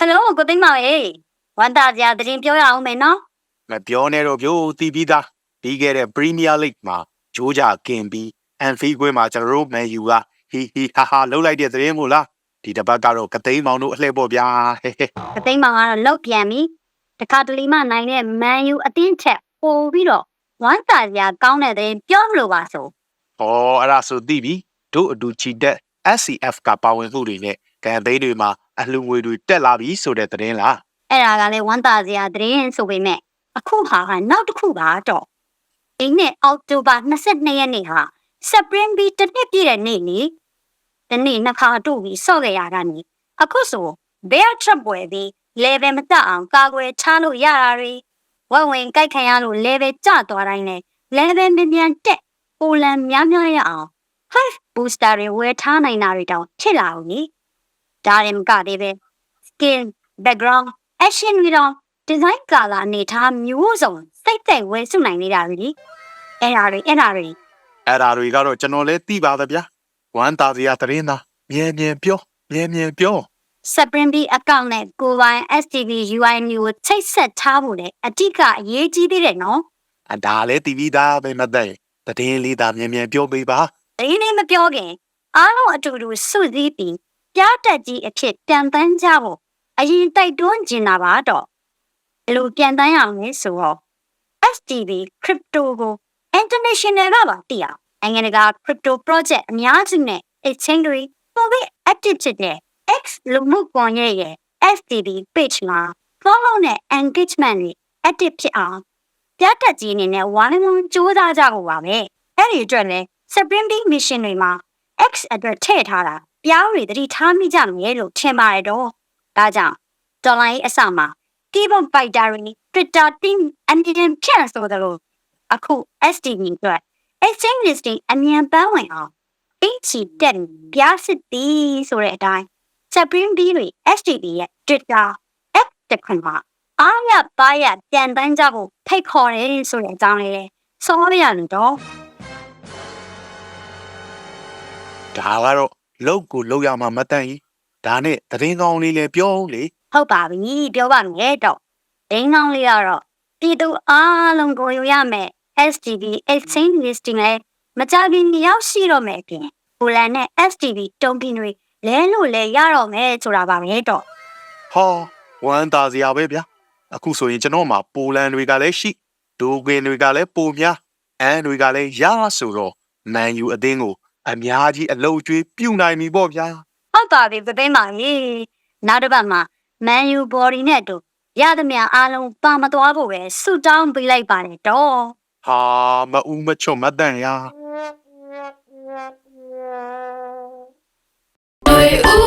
ကိုသိမ်းပါရဲ့ဝမ်းသာစရာသတင်းပြောရအောင်မယ်နော်မပြောနဲ့တော့ပြို့တီးပြီးသားပြီးခဲ့တဲ့ Premier League မှာဂျိုးကြကင်ပြီး Anfield ကွင်းမှာကျွန်တော်တို့ Man U ကဟီဟီဟာဟာလှုပ်လိုက်တဲ့သတင်းမို့လားဒီတစ်ပတ်ကတော့ကသိန်းမောင်တို့အလှည့်ပေါ့ဗျာဟဲဟဲကသိမ်းမောင်ကတော့လောက်ပြန်ပြီတခါတလီမှနိုင်တဲ့ Man U အတင်းချက်ပို့ပြီးတော့ဝမ်းသာစရာကောင်းတဲ့သတင်းပြောမလို့ပါဆိုဟောအဲ့ဒါဆိုသိပြီတို့အတူချီတက် SCF ကပါဝင်မှုတွေနဲ့ ကမ်ပိန်းတွေမှာအလှူငွေတွေတက်လာပြီဆိုတဲ့သတင်းလားအဲ့ဒါကလည်းဝမ်းသာစရာသတင်းဆိုပေမဲ့အခုဟာကနောက်တစ်ခုပါတော့ဒီနှစ်အောက်တိုဘာ22ရက်နေ့ဟာ Spring Bee တစ်နှစ်ပြည့်တဲ့နေ့လေဒီနေ့နှစ်ခါတို့ပြီးဆော့ခဲ့ရတာနေအခုဆို Bear Trap ပွဲပြီး level မတက်အောင်ကာကွယ်ထားလို့ရတာတွေဝက်ဝင်ကြိုက်ခံရလို့ level ကျသွားတိုင်းနဲ့ level မြန်မြန်တက်ပိုလန်များများရအောင် Hive booster တွေဝယ်ထားနိုင်တာတွေတောင်ဖြစ်လာအောင်နိ ဒါရင်မကသေးပဲ skin background action တွေတော့ design color အနေထားမျိုးစုံစိတ်သက်ဝယ်စုနိုင်နေတာလေအဲ့ဒါတွေအဲ့ဒါတွေအဲ့ဒါတွေကတော့ကျွန်တော်လည်းသိပါသဗျာဝမ်းသာစရာသတင်းသားမြဲမြဲပြောမြဲမြဲပြော Spring Bee account နဲ့ကိုယ်ပိုင် STV UI မျိုးကိုချိတ်ဆက်ထားဖို့လည်းအတိကအရေးကြီးသေးတယ်နော်အဒါလည်းတီးပြီးသားပဲမသက်ရင်သတင်းလေးသာမြဲမြဲပြောပေးပါ။ဒီနေ့မပြောခင်အားလုံးအတူတူစုစည်းပြီး ပြားတက်ကြီးအဖြစ်ပြန်တန်းကြဖို့အရင်တိုက်တွန်းကျင်တာပါတော့။ဘယ်လိုပြန်တန်းရအောင်လဲဆိုတော့ STV crypto ကို international ကပါတည်အောင်နိုင်ငံတကာ crypto project အများစုနဲ့ exchange တွေပုံပြီး active ဖြစ်တဲ့ X လူမှုကွန်ရက်ရဲ့ STV page မှာ follow နဲ့ engagement တွေ active ဖြစ်အောင်ပြတ်တက်ကြီးအနေနဲ့ဝိုင်းဝန်းစူးစမ်းကြဖို့ပါပဲအဲ့ဒီအတွက်လည်း Spring Bee mission တွေမှာ X အတွက်ထည့်ထားတာ ပြောင်းတွေတတိထားမိကြမယ်လို့ထင်ပါတယ်တော့ဒါကြောင့်ဒေါ်လာရေးအစမှာ keyboard fighter တွေ Twitter team အမြင်ဖြန့်ဆိုသလိုအခု STV အတွက် exchange listing အမြန်ပန်းဝင်အောင်အင်ချီတက်ပြားစစ်သည်ဆိုတဲ့အတိုင်း Spring Bee တွေ STV ရဲ့ Twitter X တခွန်မှာအားရပါရပြန်တန်းကြဖို့ဖိတ်ခေါ်တယ်ဆိုတဲ့အကြောင်းလေးလေစောရရလို့တော့ဒါကတော့ လောက်ကိုလောက်ရမှာမတန်ကြီးဒါနဲ့သတင်းကောင်းလေးလည်းပြောအောင်လေဟုတ်ပါပြီပြောပါမယ်တော့ဒင်းကောင်းလေးကတော့ပြည်သူအားလုံးကိုယူရမယ် STV exchange listing လဲမကြခင်ရောက်ရှိတော့မယ်ပြင်ပူလန်နဲ့ STV တုံးပင်တွေလဲလို့လဲရတော့မယ်ဆိုတာပါပဲတော့ဟောဝမ်းသာစရာပဲဗျာအခုဆိုရင်ကျွန်တော်မှာပိုလန်တွေကလည်းရှိဒိုဂင်တွေကလည်းပိုများအန်တွေကလည်းရဆိုတော့မန်ယူအသင်းကို အများကြီးအလုံးကျွေးပြုတ်နိုင်ပြီပေါ့ဗျာဟုတ်ပါပြီပြသိမ်းပါလေနောက်တစ်ပတ်မှာမန်ယူဘော်ဒီနဲ့တူရသမျှအားလုံးပါမသွားဖို့ပဲဆူတောင်းပေးလိုက်ပါတယ်တော့ဟာမအူးမချွတ်မတန့်ရာ Oi,